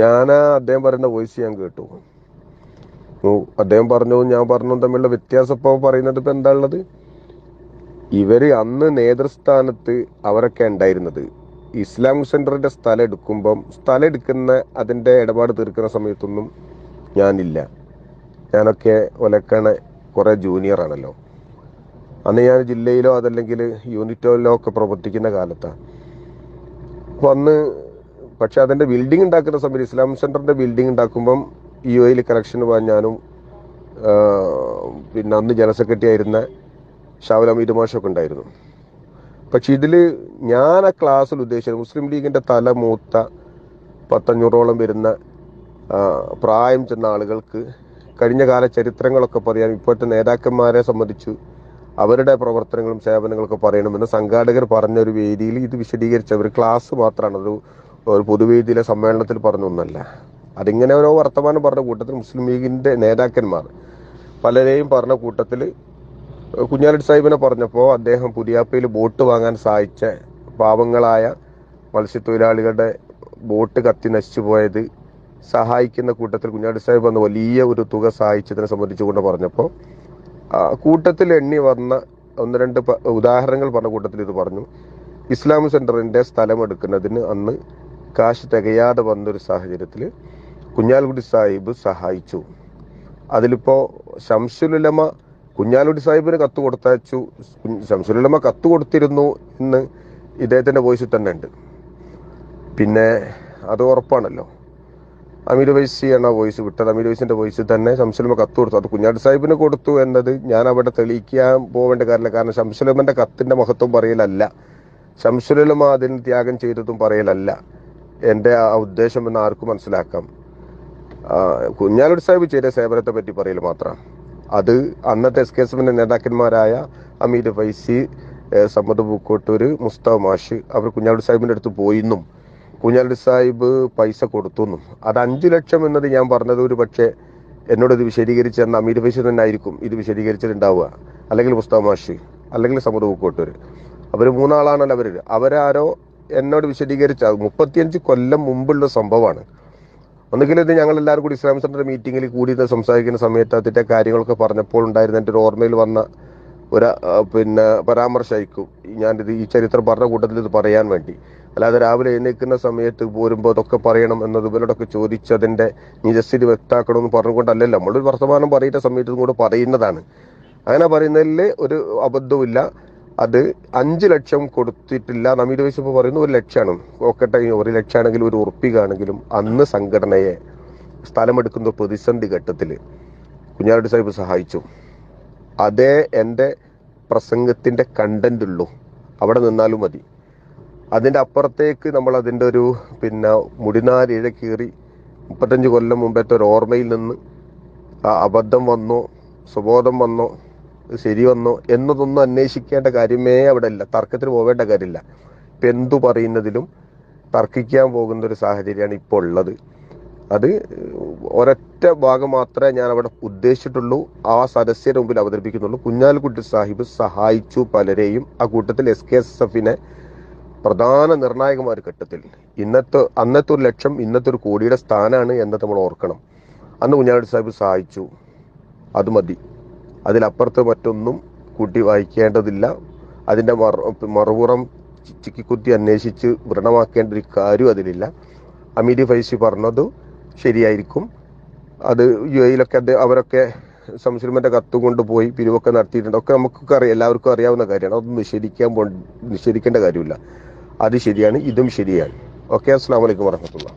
ഞാൻ അദ്ദേഹം പറയുന്ന വോയിസ് ഞാൻ കേട്ടു. അദ്ദേഹം പറഞ്ഞു ഞാൻ പറഞ്ഞു തമ്മിലുള്ള വ്യത്യാസം ഇപ്പോൾ പറയുന്നത് ഇപ്പം എന്താ ഉള്ളത്? ഇവർ അന്ന് നേതൃസ്ഥാനത്ത് അവരൊക്കെ ഉണ്ടായിരുന്നത്. ഇസ്ലാമിക് സെന്ററിന്റെ സ്ഥലം എടുക്കുമ്പം സ്ഥലം എടുക്കുന്ന അതിന്റെ ഇടപാട് തീർക്കുന്ന സമയത്തൊന്നും ഞാനില്ല. ഞാനൊക്കെ ഒലക്കണ കുറേ ജൂനിയറാണല്ലോ അന്ന് ഞാൻ ജില്ലയിലോ അതല്ലെങ്കിൽ യൂണിറ്റിലോ ഒക്കെ പ്രവർത്തിക്കുന്ന കാലത്താണ് അപ്പൊ അന്ന് പക്ഷെ അതിന്റെ ബിൽഡിംഗ് ഉണ്ടാക്കുന്ന സമയത്ത് ഇസ്ലാം സെന്ററിന്റെ ബിൽഡിംഗ് ഉണ്ടാക്കുമ്പം യു എയിൽ കണക്ഷൻ ഞാനും പിന്നെ അന്ന് ജനറൽ സെക്രട്ടറി ആയിരുന്ന ഷാവുൽ അമീദ് മാഷൊക്കെ ഉണ്ടായിരുന്നു. പക്ഷെ ഇതിൽ ഞാൻ ആ ക്ലാസ്സിൽ ഉദ്ദേശിച്ചത് മുസ്ലിം ലീഗിന്റെ തല മൂത്ത പത്തഞ്ഞൂറോളം വരുന്ന പ്രായം ചെന്ന ആളുകൾക്ക് കഴിഞ്ഞ കാല ചരിത്രങ്ങളൊക്കെ പറയാൻ ഇപ്പോഴത്തെ നേതാക്കന്മാരെ സംബന്ധിച്ച് അവരുടെ പ്രവർത്തനങ്ങളും സേവനങ്ങളൊക്കെ പറയണമെന്ന് സംഘാടകർ പറഞ്ഞ ഒരു വേദിയിൽ ഇത് വിശദീകരിച്ച ഒരു ക്ലാസ് മാത്രമാണ് ഒരു ഒരു പൊതുവേദിയിലെ സമ്മേളനത്തിൽ പറഞ്ഞൊന്നല്ല അതിങ്ങനെ ഓരോ വർത്തമാനം പറഞ്ഞ കൂട്ടത്തിൽ മുസ്ലിം ലീഗിന്റെ നേതാക്കന്മാർ പലരെയും പറഞ്ഞ കൂട്ടത്തിൽ കുഞ്ഞാലി സാഹിബിനെ പറഞ്ഞപ്പോൾ അദ്ദേഹം പുതിയാപ്പയിൽ ബോട്ട് വാങ്ങാൻ സഹായിച്ച പാവങ്ങളായ മത്സ്യത്തൊഴിലാളികളുടെ ബോട്ട് കത്തി നശിച്ചു പോയത് സഹായിക്കുന്ന കൂട്ടത്തിൽ കുഞ്ഞാടി സാഹിബ് എന്ന വലിയ ഒരു തുക സഹായിച്ചതിനെ സംബന്ധിച്ചുകൊണ്ട് പറഞ്ഞപ്പോൾ കൂട്ടത്തിൽ എണ്ണി വന്ന ഒന്ന് രണ്ട് ഉദാഹരണങ്ങൾ പറഞ്ഞ കൂട്ടത്തിൽ ഇത് പറഞ്ഞു. ഇസ്ലാമിക് സെന്ററിന്റെ സ്ഥലം എടുക്കുന്നതിന് അന്ന് കാശ് തികയാതെ വന്നൊരു സാഹചര്യത്തിൽ കുഞ്ഞാലുകുട്ടി സാഹിബ് സഹായിച്ചു. അതിലിപ്പോൾ ശംസുലുലമ കുഞ്ഞാലുടി സാഹിബിന് കത്ത് കൊടുത്തയച്ചു. ശംസുലുലമ കത്ത് കൊടുത്തിരുന്നു എന്ന് ഇദ്ദേഹത്തിന്റെ വോയിസിൽ തന്നെ ഉണ്ട്. പിന്നെ അത് ഉറപ്പാണല്ലോ. അമീർ വൈസിയാണ് ആ വോയിസ് വിട്ടത്. അമീർ വൈസിന്റെ വോയിസിൽ തന്നെ ശംസുലമ കത്ത് കൊടുത്തു. അത് കുഞ്ഞാടി സാഹിബിന് കൊടുത്തു എന്നത് ഞാൻ അവിടെ തെളിയിക്കാൻ പോവേണ്ട കാര്യമില്ല. കാരണം ശംസുലമന്റെ കത്തിന്റെ മഹത്വം പറയലല്ല. ശംസുലമ അതിന് ത്യാഗം ചെയ്തതും പറയലല്ല. എന്റെ ആ ഉദ്ദേശം എന്ന് ആർക്കും മനസ്സിലാക്കാം. കുഞ്ഞാലൂർ സാഹിബ് ചെയ്ത സേവനത്തെ പറ്റി പറയൽ മാത്രം. അത് അന്നത്തെ എസ് കെ എസ് എഫിന്റെ നേതാക്കന്മാരായ അമീർ വൈസി സമ്മത് സമ്മദ് പൂക്കോട്ടൂര് മുസ്തഫ മാഷ് അവർ കുഞ്ഞാലൂർ സാഹിബിന്റെ അടുത്ത് പോയിന്നും കുഞ്ഞാലൂർ സാഹിബ് പൈസ കൊടുത്തു എന്നും അത് അഞ്ചു ലക്ഷം എന്നത് ഞാൻ പറഞ്ഞത് ഒരു പക്ഷേ എന്നോട് ഇത് വിശദീകരിച്ച് തന്ന അമീർ ഫൈസി തന്നെ ആയിരിക്കും ഇത് വിശദീകരിച്ചിട്ടുണ്ടാവുക. അല്ലെങ്കിൽ മുസ്തഫ മാഷ് അല്ലെങ്കിൽ സമ്മദ് പൂക്കോട്ടൂർ അവർ മൂന്നാളാണല്ലോ അവർ. അവരാരോ എന്നോട് വിശദീകരിച്ച മുപ്പത്തിയഞ്ച് കൊല്ലം മുമ്പുള്ള സംഭവമാണ്. ഒന്നുകിൽ ഇത് ഞങ്ങൾ എല്ലാവരും കൂടി ഇസ്ലാമിക് സെന്റർ മീറ്റിംഗിൽ കൂടി സംസാരിക്കുന്ന സമയത്ത് അതിന്റെ കാര്യങ്ങളൊക്കെ പറഞ്ഞപ്പോൾ ഉണ്ടായിരുന്ന എന്റെ ഒരു ഓർമ്മയിൽ വന്ന ഒരു പിന്നെ പരാമർശമായിരിക്കും. ഞാനിത് ഈ ചരിത്രം പറഞ്ഞ കൂട്ടത്തിൽ ഇത് പറയാൻ വേണ്ടി. അല്ലാതെ രാവിലെ എഴുന്നേൽക്കുന്ന സമയത്ത് പോരുമ്പോൾ അതൊക്കെ പറയണം എന്നത് ഇവരോടൊക്കെ ചോദിച്ച് അതിന്റെ നിജസ്ഥിതി വ്യക്താക്കണമെന്ന് പറഞ്ഞുകൊണ്ടല്ലല്ലോ. നമ്മളൊരു വർത്തമാനം പറയുന്ന സമയത്തും കൂടെ പറയുന്നതാണ്. അങ്ങനെ പറയുന്നതിൽ ഒരു അബദ്ധവുമില്ല. അത് അഞ്ച് ലക്ഷം കൊടുത്തിട്ടില്ല നമീദ് വയസ്സ് ഇപ്പോൾ പറയുന്നു ഒരു ലക്ഷമാണ്. നോക്കട്ടെ ഒരു ലക്ഷമാണെങ്കിലും ഒരു ഉറപ്പികാണെങ്കിലും അന്ന് സംഘടനയെ സ്ഥലമെടുക്കുന്ന പ്രതിസന്ധി ഘട്ടത്തിൽ കുഞ്ഞാലി സാഹിബ് സഹായിച്ചു. അതേ എന്റെ പ്രസംഗത്തിന്റെ കണ്ടന്റ് ഉള്ളൂ. അവിടെ നിന്നാലും മതി. അതിന്റെ അപ്പുറത്തേക്ക് നമ്മൾ അതിന്റെ ഒരു പിന്നെ മുടിനാരിഴ കീറി മുപ്പത്തഞ്ച് കൊല്ലം മുമ്പത്തെ ഒരു ഓർമ്മയിൽ നിന്ന് ആ അബദ്ധം വന്നോ സുബോധം വന്നോ ശരി വന്നോ എന്നതൊന്നും അന്വേഷിക്കേണ്ട കാര്യമേ അവിടെ ഇല്ല തർക്കത്തിന് പോവേണ്ട കാര്യമില്ല. ഇപ്പൊ എന്തു പറയുന്നതിലും തർക്കിക്കാൻ പോകുന്ന ഒരു സാഹചര്യമാണ് ഇപ്പോൾ ഉള്ളത്. അത് ഒരൊറ്റ ഭാഗം മാത്രമേ ഞാൻ അവിടെ ഉദ്ദേശിച്ചിട്ടുള്ളൂ. ആ സദസ്യരുടെ മുമ്പിൽ അവതരിപ്പിക്കുന്നുള്ളൂ. കുഞ്ഞാലിക്കുട്ടി സാഹിബ് സഹായിച്ചു പലരെയും. ആ കൂട്ടത്തിൽ എസ് കെ എസ് എഫിനെ പ്രധാന നിർണായകമായ ഒരു ഘട്ടത്തിൽ. ഇന്നത്തെ അന്നത്തെ ഒരു ലക്ഷം ഇന്നത്തെ ഒരു കോടിയുടെ സ്ഥാനമാണ് എന്നത് നമ്മൾ ഓർക്കണം. അന്ന് കുഞ്ഞാലിക്കുട്ടി സാഹിബ് സഹായിച്ചു. അത് മതി. അതിലപ്പുറത്ത് മറ്റൊന്നും കൂട്ടി വായിക്കേണ്ടതില്ല. അതിന്റെ മറ മറുപുറം ചിക്കിക്കുത്തി അന്വേഷിച്ച് വ്രണമാക്കേണ്ട ഒരു കാര്യം അതിലില്ല. അമീരി ഫൈസി പറഞ്ഞത് ശരിയായിരിക്കും. അത് യു എയിലൊക്കെ അവരൊക്കെ സംശ്രമന്റെ കത്ത് കൊണ്ടുപോയി പിരിവൊക്കെ നടത്തിയിട്ടുണ്ട്. ഒക്കെ നമുക്കൊക്കെ അറിയാം എല്ലാവർക്കും അറിയാവുന്ന കാര്യമാണ്. അതൊന്നും നിഷേധിക്കാൻ പോ നിഷേധിക്കേണ്ട കാര്യമില്ല. അത് ശരിയാണ് ഇതും ശരിയാണ്. ഓക്കെ അസ്സാം വലൈക്കും വർഹമത്തുള്ള